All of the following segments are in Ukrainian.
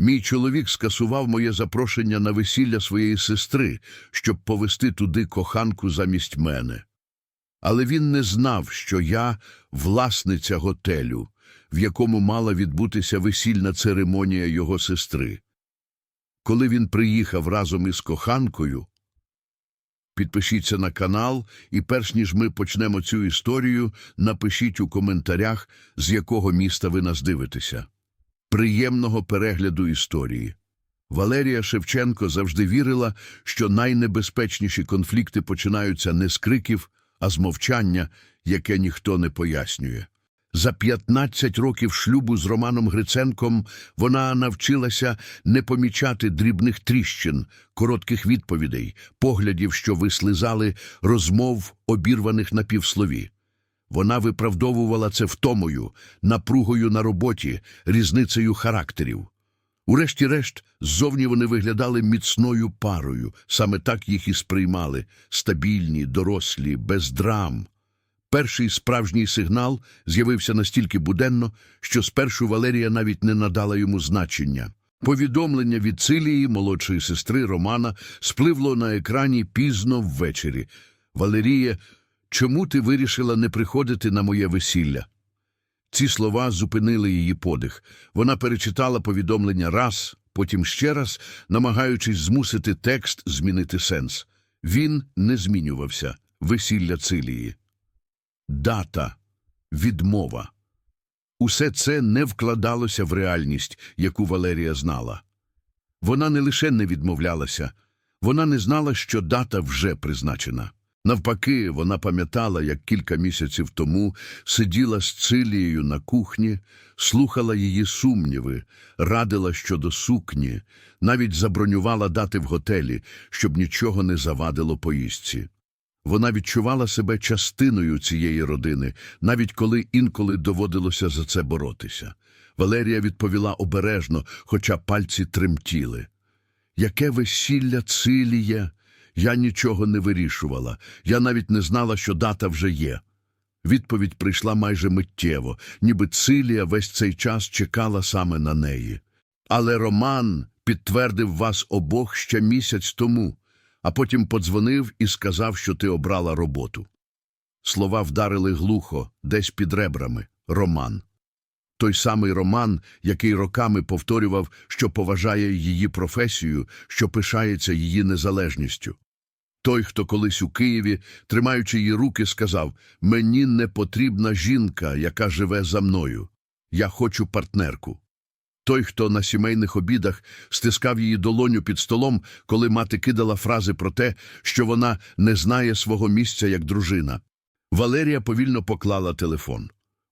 Мій чоловік скасував моє запрошення на весілля своєї сестри, щоб повести туди коханку замість мене. Але він не знав, що я власниця готелю, в якому мала відбутися весільна церемонія його сестри. Коли він приїхав разом із коханкою, підпишіться на канал, і перш ніж ми почнемо цю історію, напишіть у коментарях, з якого міста ви нас дивитеся. Приємного перегляду історії. Валерія Шевченко завжди вірила, що найнебезпечніші конфлікти починаються не з криків, а з мовчання, яке ніхто не пояснює. За 15 років шлюбу з Романом Гриценком вона навчилася не помічати дрібних тріщин, коротких відповідей, поглядів, що вислизали, розмов, обірваних на півслові. Вона виправдовувала це втомою, напругою на роботі, різницею характерів. Урешті-решт, ззовні вони виглядали міцною парою, саме так їх і сприймали стабільні, дорослі, без драм. Перший справжній сигнал з'явився настільки буденно, що спершу Валерія навіть не надала йому значення. Повідомлення від Цилії, молодшої сестри Романа, спливло на екрані пізно ввечері. Валерія, чому ти вирішила не приходити на моє весілля? Ці слова зупинили її подих. Вона перечитала повідомлення раз, потім ще раз, намагаючись змусити текст змінити сенс. Він не змінювався. Весілля Цилії. Дата. Відмова. Усе це не вкладалося в реальність, яку Валерія знала. Вона не лише не відмовлялася, вона не знала, що дата вже призначена. Навпаки, вона пам'ятала, як кілька місяців тому сиділа з Цилією на кухні, слухала її сумніви, радила щодо сукні, навіть забронювала дати в готелі, щоб нічого не завадило поїздці. Вона відчувала себе частиною цієї родини, навіть коли інколи доводилося за це боротися. Валерія відповіла обережно, хоча пальці тремтіли. Яке весілля Циліє? Я нічого не вирішувала. Я навіть не знала, що дата вже є. Відповідь прийшла майже миттєво, ніби Цилія весь цей час чекала саме на неї. Але Роман підтвердив вас обох ще місяць тому, а потім подзвонив і сказав, що ти обрала роботу. Слова вдарили глухо, десь під ребрами. Роман. Той самий Роман, який роками повторював, що поважає її професію, що пишається її незалежністю. Той, хто колись у Києві, тримаючи її руки, сказав «Мені не потрібна жінка, яка живе за мною. Я хочу партнерку». Той, хто на сімейних обідах стискав її долоню під столом, коли мати кидала фрази про те, що вона не знає свого місця як дружина. Валерія повільно поклала телефон.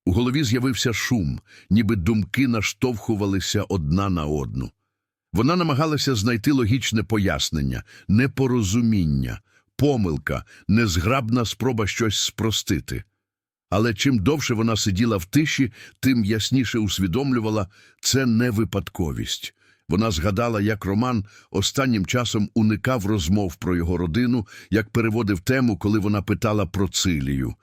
У голові з'явився шум, ніби думки наштовхувалися одна на одну. Вона намагалася знайти логічне пояснення, непорозуміння, помилка, незграбна спроба щось спростити. Але чим довше вона сиділа в тиші, тим ясніше усвідомлювала – це не випадковість. Вона згадала, як Роман останнім часом уникав розмов про його родину, як переводив тему, коли вона питала про Цилію,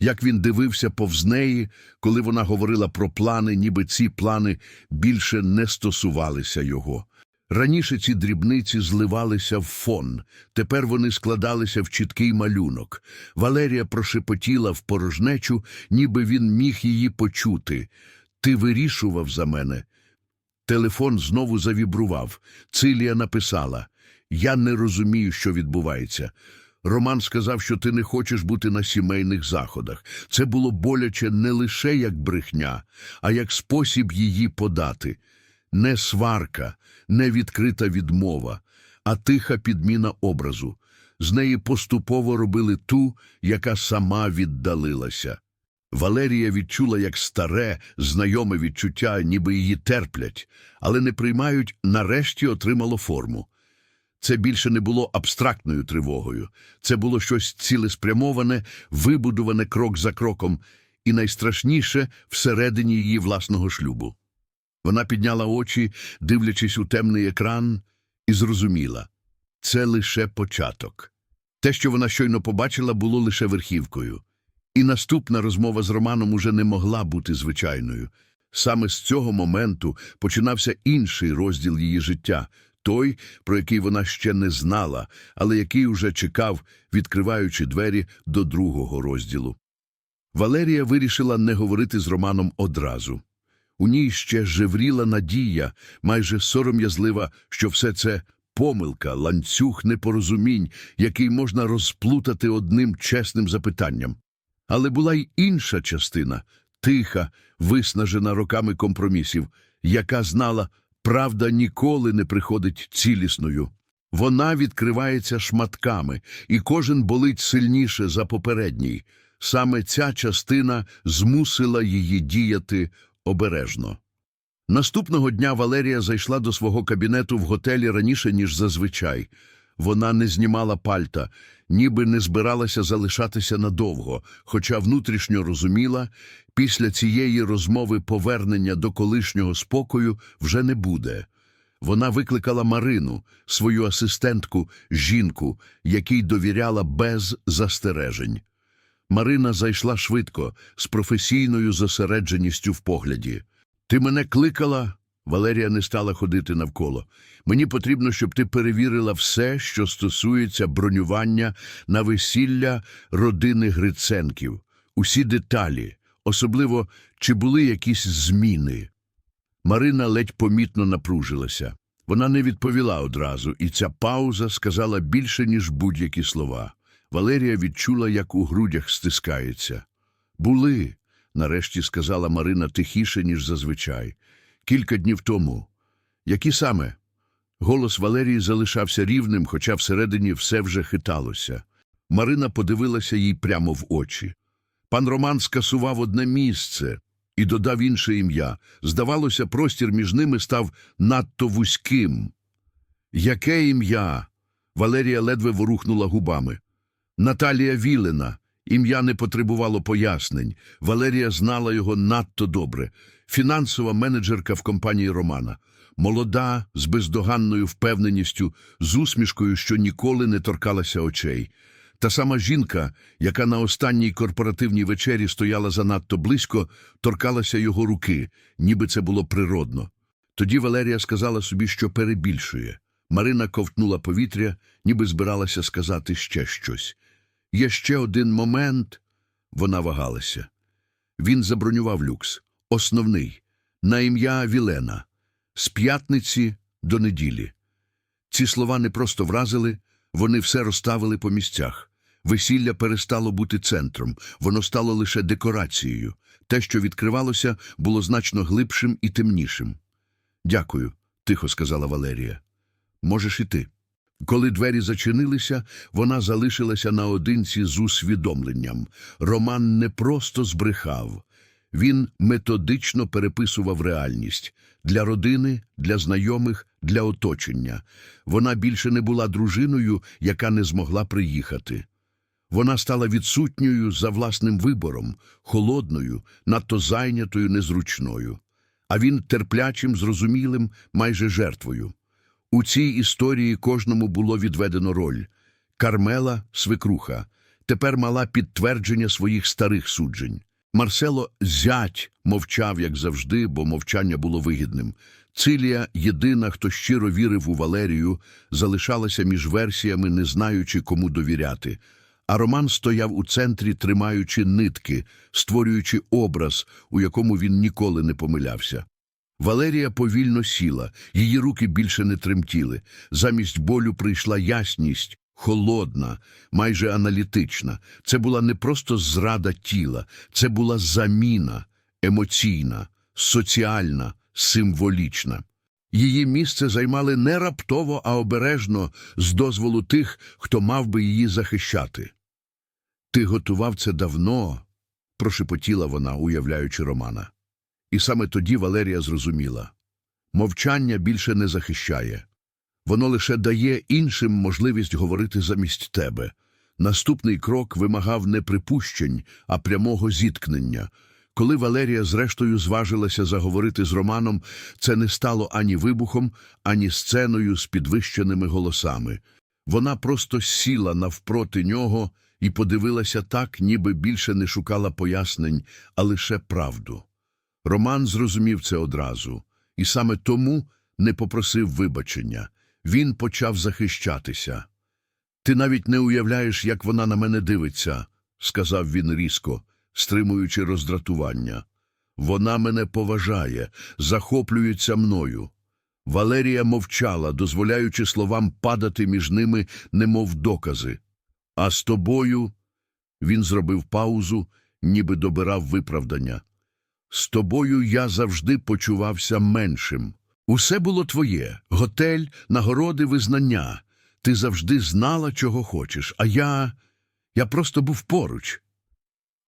як він дивився повз неї, коли вона говорила про плани, ніби ці плани більше не стосувалися його. Раніше ці дрібниці зливалися в фон, тепер вони складалися в чіткий малюнок. Валерія прошепотіла в порожнечу, ніби він міг її почути. Ти вирішував за мене. Телефон знову завібрував. Цилія написала Я не розумію, що відбувається. Роман сказав, що ти не хочеш бути на сімейних заходах. Це було боляче не лише як брехня, а як спосіб її подати. Не сварка, не відкрита відмова, а тиха підміна образу. З неї поступово робили ту, яка сама віддалилася. Валерія відчула, як старе, знайоме відчуття, ніби її терплять, але не приймають, нарешті отримало форму. Це більше не було абстрактною тривогою. Це було щось цілеспрямоване, вибудуване крок за кроком, і найстрашніше всередині її власного шлюбу. Вона підняла очі, дивлячись у темний екран, і зрозуміла – це лише початок. Те, що вона щойно побачила, було лише верхівкою. І наступна розмова з Романом уже не могла бути звичайною. Саме з цього моменту починався інший розділ її життя, той, про який вона ще не знала, але який уже чекав, відкриваючи двері до другого розділу. Валерія вирішила не говорити з Романом одразу. У ній ще жевріла надія, майже сором'язлива, що все це помилка, ланцюг непорозумінь, який можна розплутати одним чесним запитанням. Але була й інша частина, тиха, виснажена роками компромісів, яка знала, правда ніколи не приходить цілісною. Вона відкривається шматками, і кожен болить сильніше за попередній. Саме ця частина змусила її діяти обережно. Наступного дня Валерія зайшла до свого кабінету в готелі раніше, ніж зазвичай. Вона не знімала пальта, ніби не збиралася залишатися надовго, хоча внутрішньо розуміла, після цієї розмови повернення до колишнього спокою вже не буде. Вона викликала Марину, свою асистентку, жінку, якій довіряла без застережень. Марина зайшла швидко, з професійною зосередженістю в погляді. Ти мене кликала? Валерія не стала ходити навколо. Мені потрібно, щоб ти перевірила все, що стосується бронювання на весілля родини Гриценків. Усі деталі, особливо, чи були якісь зміни. Марина ледь помітно напружилася. Вона не відповіла одразу, і ця пауза сказала більше, ніж будь-які слова. Валерія відчула, як у грудях стискається. Були, нарешті сказала Марина тихіше, ніж зазвичай. Кілька днів тому. Які саме? Голос Валерії залишався рівним, хоча всередині все вже хиталося. Марина подивилася їй прямо в очі. Пан Роман скасував одне місце і додав інше ім'я. Здавалося, простір між ними став надто вузьким. Яке ім'я? Валерія ледве ворухнула губами. Наталія Вілена. Ім'я не потребувало пояснень. Валерія знала його надто добре. Фінансова менеджерка в компанії Романа. Молода, з бездоганною впевненістю, з усмішкою, що ніколи не торкалася очей. Та сама жінка, яка на останній корпоративній вечері стояла занадто близько, торкалася його руки, ніби це було природно. Тоді Валерія сказала собі, що перебільшує. Марина ковтнула повітря, ніби збиралася сказати ще щось. Є ще один момент. Вона вагалася. Він забронював люкс. Основний. На ім'я Вілена. З п'ятниці до неділі. Ці слова не просто вразили, вони все розставили по місцях. Весілля перестало бути центром, воно стало лише декорацією. Те, що відкривалося, було значно глибшим і темнішим. Дякую, тихо сказала Валерія. Можеш іти. Коли двері зачинилися, вона залишилася наодинці з усвідомленням. Роман не просто збрехав. Він методично переписував реальність для родини, для знайомих, для оточення. Вона більше не була дружиною, яка не змогла приїхати. Вона стала відсутньою за власним вибором, холодною, надто зайнятою, незручною. А він терплячим, зрозумілим, майже жертвою. У цій історії кожному було відведено роль. Кармела – свекруха, тепер мала підтвердження своїх старих суджень. Марсело зять мовчав, як завжди, бо мовчання було вигідним. Цилія, єдина, хто щиро вірив у Валерію, залишалася між версіями, не знаючи, кому довіряти. А Роман стояв у центрі, тримаючи нитки, створюючи образ, у якому він ніколи не помилявся. Валерія повільно сіла, її руки більше не тремтіли. Замість болю прийшла ясність, холодна, майже аналітична. Це була не просто зрада тіла, це була заміна, емоційна, соціальна, символічна. Її місце займали не раптово, а обережно, з дозволу тих, хто мав би її захищати. Ти готував це давно, прошепотіла вона, уявляючи Романа. І саме тоді Валерія зрозуміла мовчання більше не захищає. Воно лише дає іншим можливість говорити замість тебе. Наступний крок вимагав не припущень, а прямого зіткнення. Коли Валерія зрештою зважилася заговорити з Романом, це не стало ані вибухом, ані сценою з підвищеними голосами. Вона просто сіла навпроти нього і подивилася так, ніби більше не шукала пояснень, а лише правду. Роман зрозумів це одразу, і саме тому не попросив вибачення. Він почав захищатися. Ти навіть не уявляєш, як вона на мене дивиться, сказав він різко, стримуючи роздратування. Вона мене поважає, захоплюється мною. Валерія мовчала, дозволяючи словам падати між ними, немов докази. А з тобою він зробив паузу, ніби добирав виправдання. З тобою я завжди почувався меншим. Усе було твоє готель, нагороди, визнання. Ти завжди знала, чого хочеш, а я. я просто був поруч.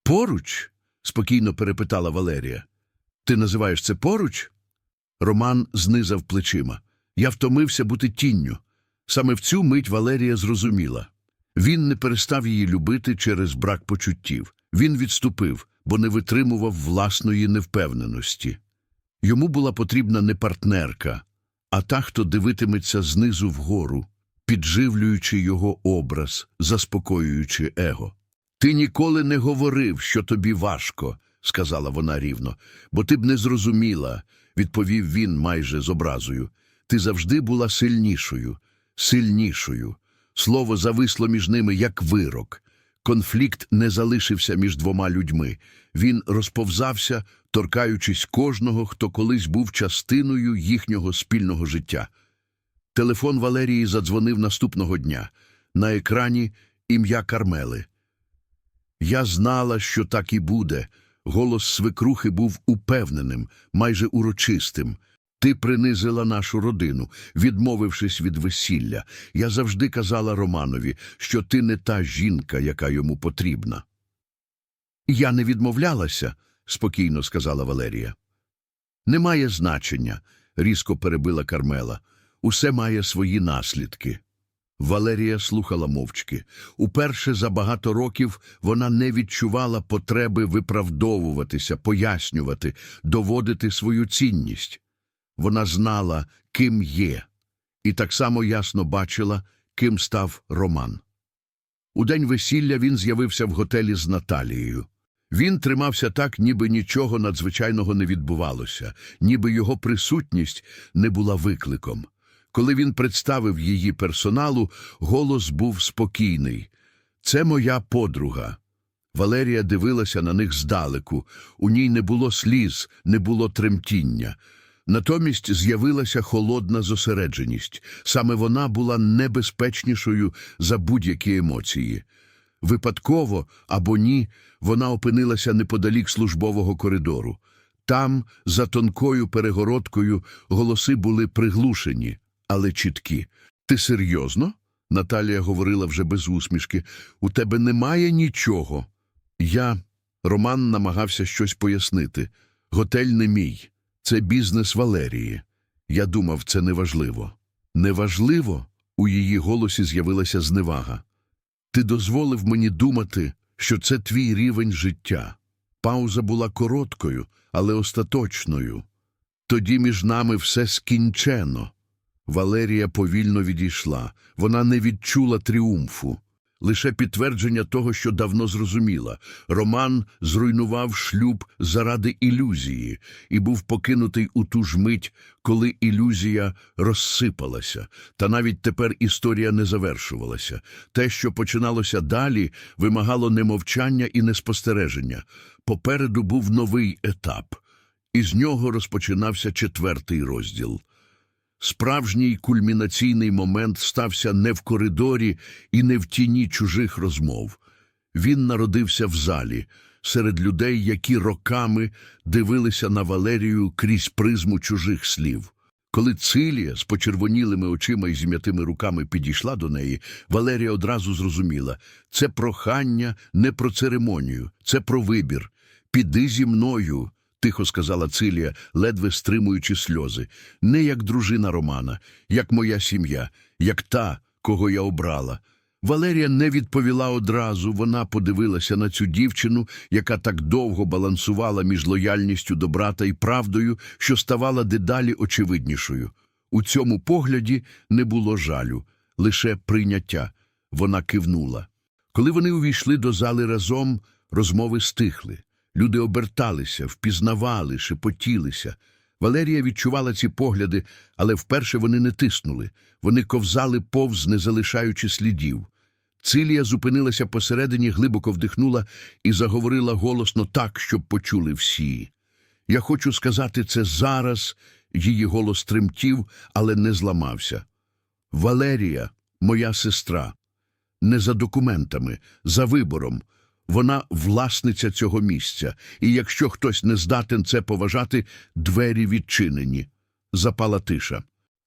Поруч? спокійно перепитала Валерія. Ти називаєш це поруч? Роман знизав плечима. Я втомився бути тінню. Саме в цю мить Валерія зрозуміла. Він не перестав її любити через брак почуттів. Він відступив, бо не витримував власної невпевненості. Йому була потрібна не партнерка, а та, хто дивитиметься знизу вгору, підживлюючи його образ, заспокоюючи его. Ти ніколи не говорив, що тобі важко, сказала вона рівно, бо ти б не зрозуміла, відповів він майже з образою. Ти завжди була сильнішою, сильнішою. Слово зависло між ними, як вирок. Конфлікт не залишився між двома людьми. Він розповзався, торкаючись кожного, хто колись був частиною їхнього спільного життя. Телефон Валерії задзвонив наступного дня. На екрані ім'я Кармели. Я знала, що так і буде. Голос свекрухи був упевненим, майже урочистим. Ти принизила нашу родину, відмовившись від весілля. Я завжди казала Романові, що ти не та жінка, яка йому потрібна. Я не відмовлялася, спокійно сказала Валерія. Немає значення, різко перебила Кармела. Усе має свої наслідки. Валерія слухала мовчки. Уперше за багато років вона не відчувала потреби виправдовуватися, пояснювати, доводити свою цінність. Вона знала, ким є, і так само ясно бачила, ким став Роман. У день весілля він з'явився в готелі з Наталією. Він тримався так, ніби нічого надзвичайного не відбувалося, ніби його присутність не була викликом. Коли він представив її персоналу, голос був спокійний. Це моя подруга. Валерія дивилася на них здалеку. У ній не було сліз, не було тремтіння. Натомість з'явилася холодна зосередженість. Саме вона була небезпечнішою за будь-які емоції. Випадково або ні, вона опинилася неподалік службового коридору. Там, за тонкою перегородкою, голоси були приглушені, але чіткі. Ти серйозно? Наталія говорила вже без усмішки. У тебе немає нічого. Я. Роман намагався щось пояснити. Готель не мій. Це бізнес Валерії. Я думав, це неважливо. Неважливо? У її голосі з'явилася зневага. Ти дозволив мені думати, що це твій рівень життя. Пауза була короткою, але остаточною. Тоді між нами все скінчено. Валерія повільно відійшла. Вона не відчула тріумфу. Лише підтвердження того, що давно зрозуміла. Роман зруйнував шлюб заради ілюзії і був покинутий у ту ж мить, коли ілюзія розсипалася. Та навіть тепер історія не завершувалася. Те, що починалося далі, вимагало не мовчання і не спостереження. Попереду був новий етап. І з нього розпочинався четвертий розділ. Справжній кульмінаційний момент стався не в коридорі і не в тіні чужих розмов. Він народився в залі, серед людей, які роками дивилися на Валерію крізь призму чужих слів. Коли Цилія з почервонілими очима і зім'ятими руками підійшла до неї, Валерія одразу зрозуміла – це прохання не про церемонію, це про вибір. «Піди зі мною», – тихо сказала Цилія, ледве стримуючи сльози. «Не як дружина Романа, як моя сім'я, як та, кого я обрала». Валерія не відповіла одразу, вона подивилася на цю дівчину, яка так довго балансувала між лояльністю до брата і правдою, що ставала дедалі очевиднішою. У цьому погляді не було жалю, лише прийняття. Вона кивнула. Коли вони увійшли до зали разом, розмови стихли. Люди оберталися, впізнавали, шепотілися. Валерія відчувала ці погляди, але вперше вони не тиснули. Вони ковзали повз, не залишаючи слідів. Цилія зупинилася посередині, глибоко вдихнула і заговорила голосно так, щоб почули всі. Я хочу сказати це зараз. Її голос тремтів, але не зламався. Валерія, моя сестра, не за документами, за вибором. Вона власниця цього місця, і якщо хтось не здатен це поважати, двері відчинені. Запала тиша.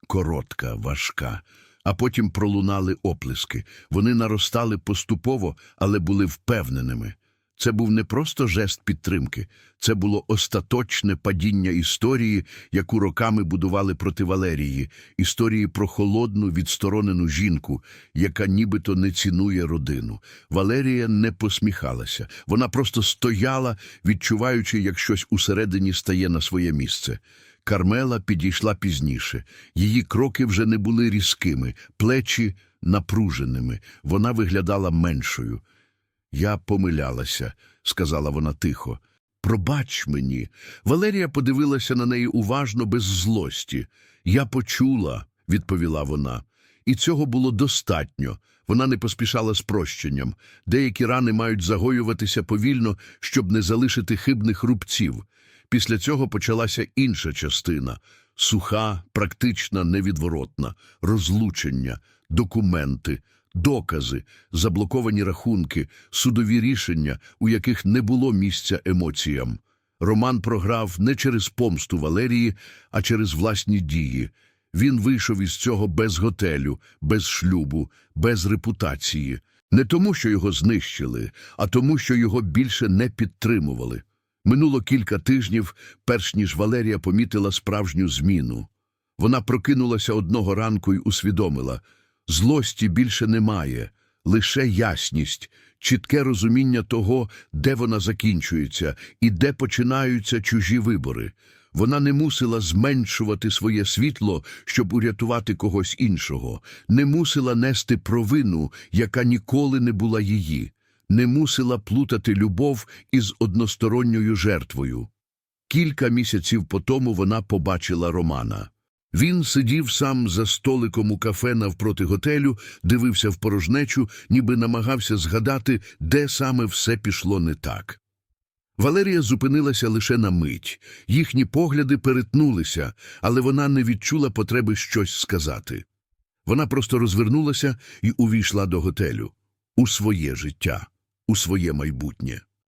Коротка, важка. А потім пролунали оплески. Вони наростали поступово, але були впевненими. Це був не просто жест підтримки, це було остаточне падіння історії, яку роками будували проти Валерії, історії про холодну, відсторонену жінку, яка нібито не цінує родину. Валерія не посміхалася, вона просто стояла, відчуваючи, як щось усередині стає на своє місце. Кармела підійшла пізніше. Її кроки вже не були різкими, плечі напруженими. Вона виглядала меншою. Я помилялася, сказала вона тихо. Пробач мені. Валерія подивилася на неї уважно, без злості. Я почула, відповіла вона. І цього було достатньо. Вона не поспішала з прощенням. Деякі рани мають загоюватися повільно, щоб не залишити хибних рубців. Після цього почалася інша частина суха, практична, невідворотна, розлучення, документи, докази, заблоковані рахунки, судові рішення, у яких не було місця емоціям. Роман програв не через помсту Валерії, а через власні дії. Він вийшов із цього без готелю, без шлюбу, без репутації. Не тому, що його знищили, а тому, що його більше не підтримували. Минуло кілька тижнів, перш ніж Валерія помітила справжню зміну. Вона прокинулася одного ранку й усвідомила – злості більше немає, лише ясність, чітке розуміння того, де вона закінчується і де починаються чужі вибори. Вона не мусила зменшувати своє світло, щоб урятувати когось іншого, не мусила нести провину, яка ніколи не була її, не мусила плутати любов із односторонньою жертвою. Кілька місяців по тому вона побачила Романа. Він сидів сам за столиком у кафе навпроти готелю, дивився в порожнечу, ніби намагався згадати, де саме все пішло не так. Валерія зупинилася лише на мить. Їхні погляди перетнулися, але вона не відчула потреби щось сказати. Вона просто розвернулася і увійшла до готелю у своє життя, у своє майбутнє.